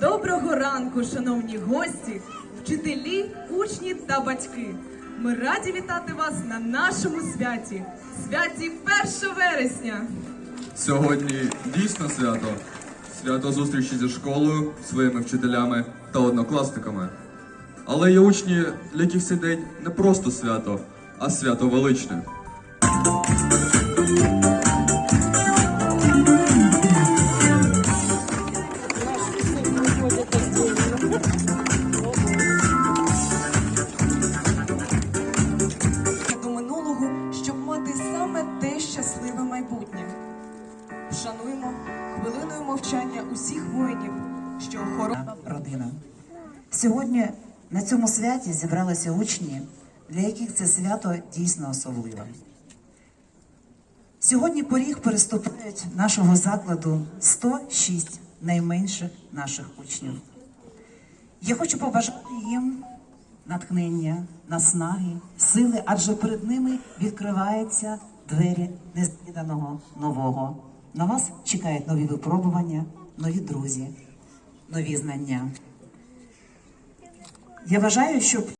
Доброго ранку, шановні гості, вчителі, учні та батьки. Ми раді вітати вас на нашому святі, святі 1 вересня. Сьогодні дійсно свято. Свято зустрічі зі школою, своїми вчителями та однокласниками. Але є учні, для яких цей день не просто свято, а свято величне. Вшануємо хвилиною мовчання усіх воїнів, що охороняють. родина. Сьогодні на цьому святі зібралися учні, для яких це свято дійсно особливе. Сьогодні поріг переступають нашого закладу 106 найменших наших учнів. Я хочу побажати їм натхнення, наснаги, сили, адже перед ними відкриваються двері незвіданого нового. На вас чекають нові випробування, нові друзі, нові знання. Я вважаю, щоб